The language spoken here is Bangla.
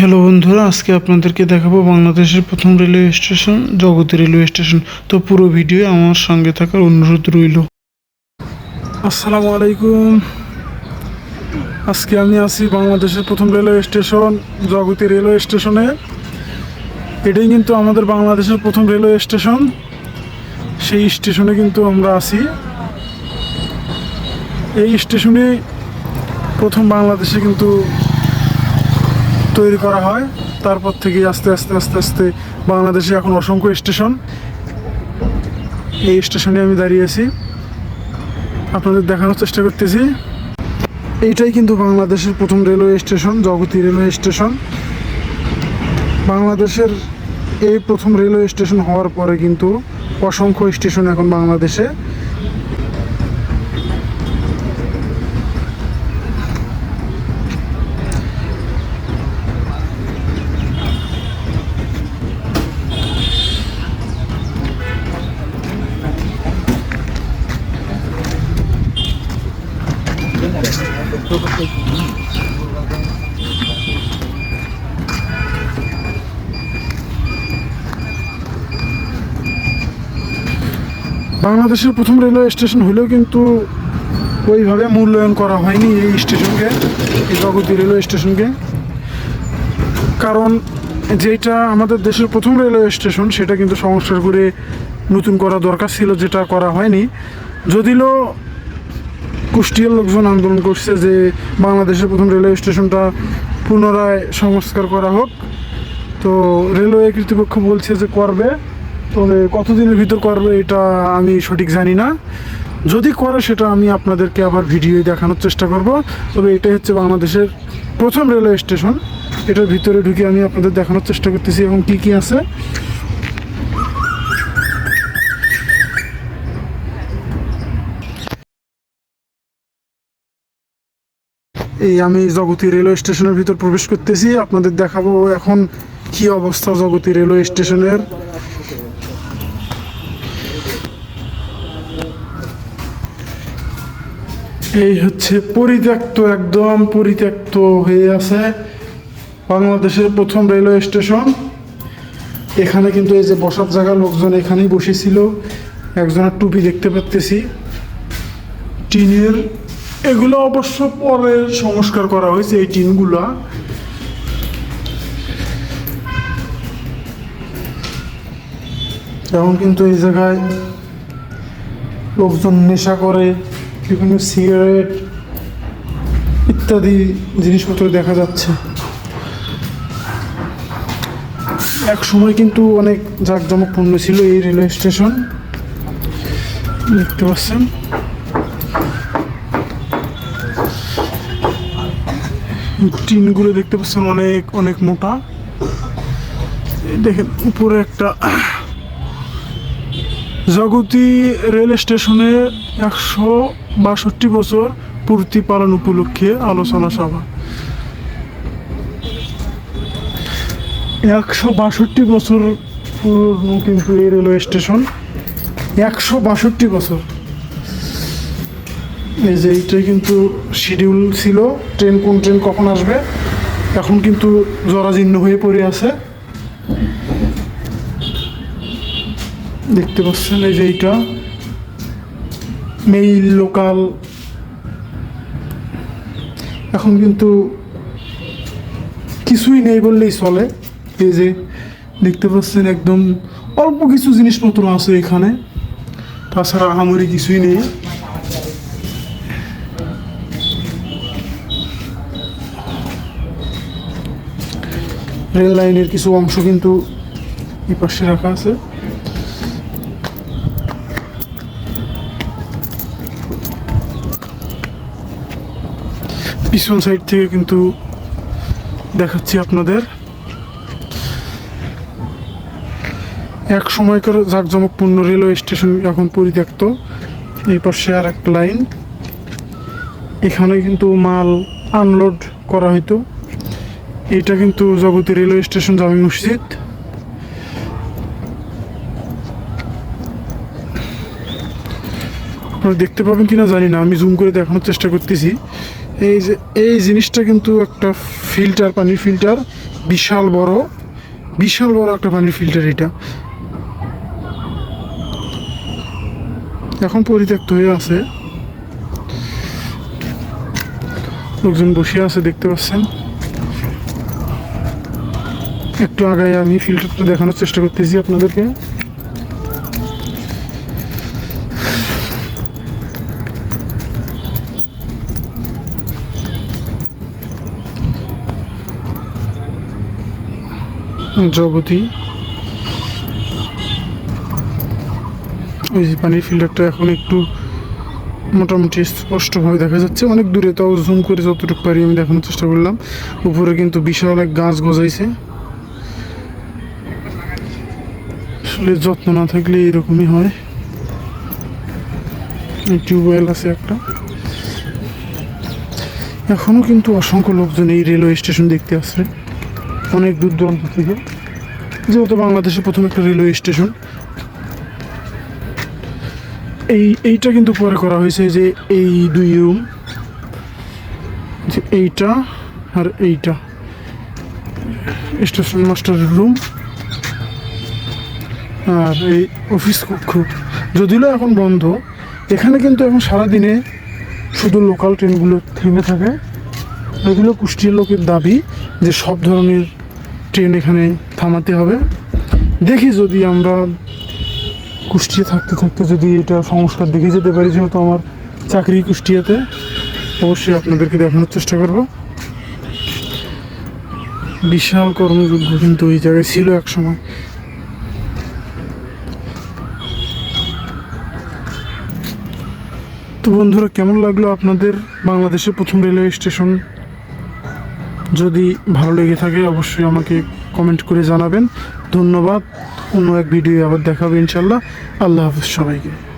হ্যালো বন্ধুরা, আজকে আপনাদেরকে দেখাবো বাংলাদেশের প্রথম railway station, Jagati railway station. তো পুরো ভিডিও আমার সঙ্গে থাকার অনুরোধ রইল। আসসালামু আলাইকুম। আজকে আমি আছি বাংলাদেশের প্রথম রেলওয়ে স্টেশন, জগতী রেলওয়ে স্টেশনে। এটাই কিন্তু আমাদের বাংলাদেশের প্রথম রেলওয়ে স্টেশন। সেই স্টেশনে কিন্তু আমরা আছি। এই স্টেশনে প্রথম বাংলাদেশে কিন্তু তৈরি করা হয়। তারপর থেকে আস্তে আস্তে আস্তে আস্তে বাংলাদেশে এখন অসংখ্য স্টেশন। এই স্টেশনে আমি দাঁড়িয়ে আছি। আপনাদের দেখানোর চেষ্টা করতেছি। এইটাই কিন্তু বাংলাদেশের প্রথম railway station, Jagati railway station. বাংলাদেশের এই প্রথম রেলওয়ে স্টেশন হওয়ার পরে কিন্তু অসংখ্য স্টেশন এখন বাংলাদেশে। বাংলাদেশের প্রথম রেলওয়ে স্টেশন হলেও কিন্তু ওইভাবে মূল্যায়ন করা হয়নি এই স্টেশনকে, এই জগতী রেলওয়ে স্টেশনকে। কারণ যেটা আমাদের দেশের প্রথম রেলওয়ে স্টেশন, সেটা কিন্তু সংস্কার করে নতুন করা দরকার ছিল, যেটা করা হয়নি। যদিও কুষ্টিয়ার লোকজন আন্দোলন করছে যে বাংলাদেশের প্রথম রেলওয়ে স্টেশনটা পুনরায় সংস্কার করা হোক। তো রেলওয়ে কর্তৃপক্ষ বলছে যে করবে। তবে কতদিনের ভিতর করবে এটা আমি সঠিক জানি না। যদি করে সেটা আমি আপনাদেরকে আবার ভিডিও দেখানোর চেষ্টা করব। তবে এটাই হচ্ছে বাংলাদেশের প্রথম রেলওয়ে স্টেশন। এটার ভিতরে ঢুকে আমি আপনাদের দেখানোর চেষ্টা করতেছি এবং কী কী আছে। এই আমি জগতী রেলওয়ে স্টেশনের ভিতর প্রবেশ করতেছি, আপনাদের দেখাবো এখন কি অবস্থা জগতী রেলওয়ে স্টেশনের। এই হচ্ছে পরিত্যক্ত, একদম পরিত্যক্ত হয়ে আছে বাংলাদেশের প্রথম রেলওয়ে স্টেশন। এখানে কিন্তু এই যে বসার জায়গা লোকজন এখানেই বসেছিল, একজনের টুপি দেখতে পাচ্তেছি টিনের এগুলো অবশ্য পরে সংস্কার করা হয়েছে এই টিনগুলা এখন কিন্তু এই জায়গায় লোকজন নেশা করে, বিভিন্ন সিগারেট ইত্যাদি জিনিসপত্র দেখা যাচ্ছে। এক সময় কিন্তু অনেক জাঁকজমকপূর্ণ ছিল এই রেলওয়ে স্টেশন। দেখতে পাচ্ছেন? টিনগুলো দেখতে পাচ্ছেন অনেক অনেক মোটা। দেখেন, উপরে একটা জগতী রেল স্টেশনে একশো বাষট্টি বছর পূর্তি পালন উপলক্ষে আলোচনা সভা। একশো বাষট্টি বছর পুরনো কিন্তু এই রেলওয়ে স্টেশন। একশো বাষট্টি বছর। এই যে এইটাই কিন্তু শিডিউল ছিল ট্রেন কোন ট্রেন কখন আসবে, এখন কিন্তু জরাজীর্ণ হয়ে পড়ে আছে। দেখতে পাচ্ছেন এই যে এইটা। মেইল লোকাল এখন কিন্তু কিছুই নেই বললেই চলে। এই যে দেখতে পাচ্ছেন একদম অল্প কিছু জিনিসপত্র আছে এখানে। তাছাড়া আহামরি কিছুই নেই। রেল লাইনের কিছু অংশ কিন্তু এই পাশে রাখা আছে। পিছন সাইড থেকে কিন্তু দেখাচ্ছি আপনাদের। এক সময়কার জাঁকজমকপূর্ণ রেলওয়ে স্টেশন এখন পরিত্যক্ত। এই পাশে আর একটা লাইন। এখানে কিন্তু মাল আনলোড করা হইতো। এটা কিন্তু জগতী রেলওয়ে স্টেশন জামি মসজিদ। আপনারা দেখতে পাবেন কিনা জানি না, আমি জুম করে দেখানোর চেষ্টা করতেছি। এই যে, এই জিনিসটা কিন্তু একটা ফিল্টার পানির ফিল্টার বিশাল বড় বিশাল বড় একটা পানির ফিল্টার এটা। এখন পরিত্যক্ত হয়ে আছে। লোকজন বসে আছে, দেখতে পাচ্ছেন। একটু আগায় আমি ফিল্টারটা দেখানোর চেষ্টা করতেছি আপনাদেরকে। জগতী। ওই যে পানির ফিল্টারটা এখন একটু মোটামুটি স্পষ্টভাবে দেখা যাচ্ছে। অনেক দূরে তাও জুম করে যতটুকু পারি আমি দেখানোর চেষ্টা করলাম। উপরে কিন্তু বিশাল এক গাছ গজাইছে। আসলে যত্ন না থাকলে এরকমই হয়। টিউবওয়েল আছে একটা। এখনও কিন্তু অসংখ্য লোকজন এই রেলওয়ে স্টেশন দেখতে আসছে। অনেক দূর দূরান্ত থেকে। যেহেতু বাংলাদেশের প্রথম একটা রেলওয়ে স্টেশন। এই, এইটা কিন্তু পরে করা হয়েছে যে এই দুই রুম। যে এইটা আর এইটা। স্টেশন মাস্টারের রুম। আর এই অফিস কক্ষ যদিও এখন বন্ধ, এখানে কিন্তু এখন সারাদিনে শুধু লোকাল ট্রেনগুলো থেমে থাকে। এগুলো কুষ্টিয়ার লোকের দাবি যে সব ধরনের ট্রেন এখানে থামাতে হবে। দেখি যদি আমরা কুষ্টিয়া থাকতে থাকতে যদি এটা সংস্কার দেখে যেতে পারি, যেহেতু আমার চাকরি কুষ্টিয়াতে, অবশ্যই আপনাদেরকে দেখানোর চেষ্টা করব। বিশাল কর্মযোগ্য কিন্তু এই জায়গায় ছিল এক সময়। তো বন্ধুরা, কেমন লাগল আপনাদের বাংলাদেশের প্রথম রেলওয়ে স্টেশন? যদি ভালো লেগে থাকে, অবশ্যই আমাকে কমেন্ট করে জানাবেন। ধন্যবাদ, অন্য এক ভিডিও আবার দেখাবে ইনশাল্লাহ। আল্লাহ হাফিজ সবাইকে।